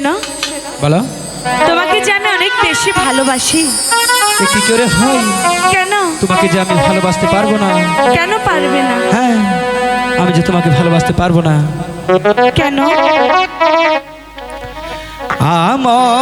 শোনো বলো। তোমাকে যে আমি অনেক বেশি ভালোবাসি। কি করে হয়? কেন? তোমাকে যে আমি ভালোবাসতে পারব না। কেন পারবে না? হ্যাঁ আমি যে তোমাকে ভালোবাসতে পারব না। কেন? আমার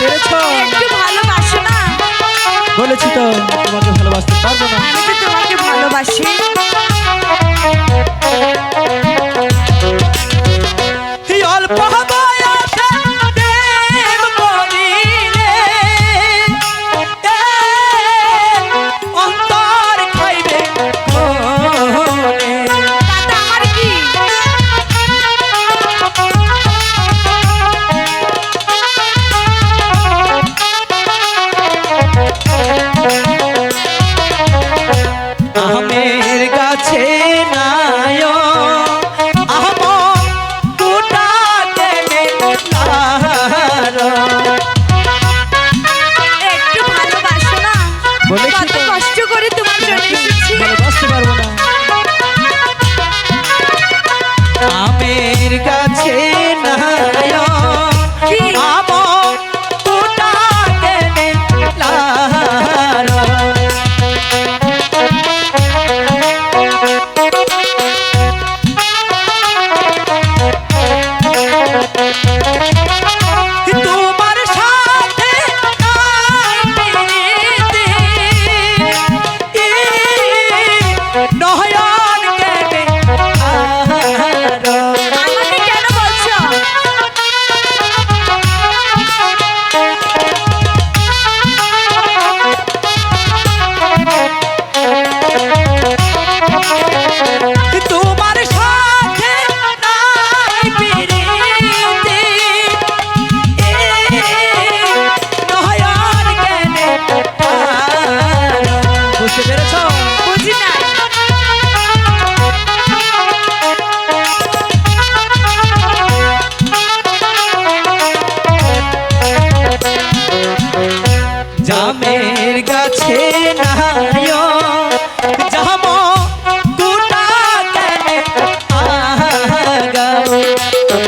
পেরেছ? ভালোবাসো না। বলেছি তো কষ্ট করে তুমি Thank you.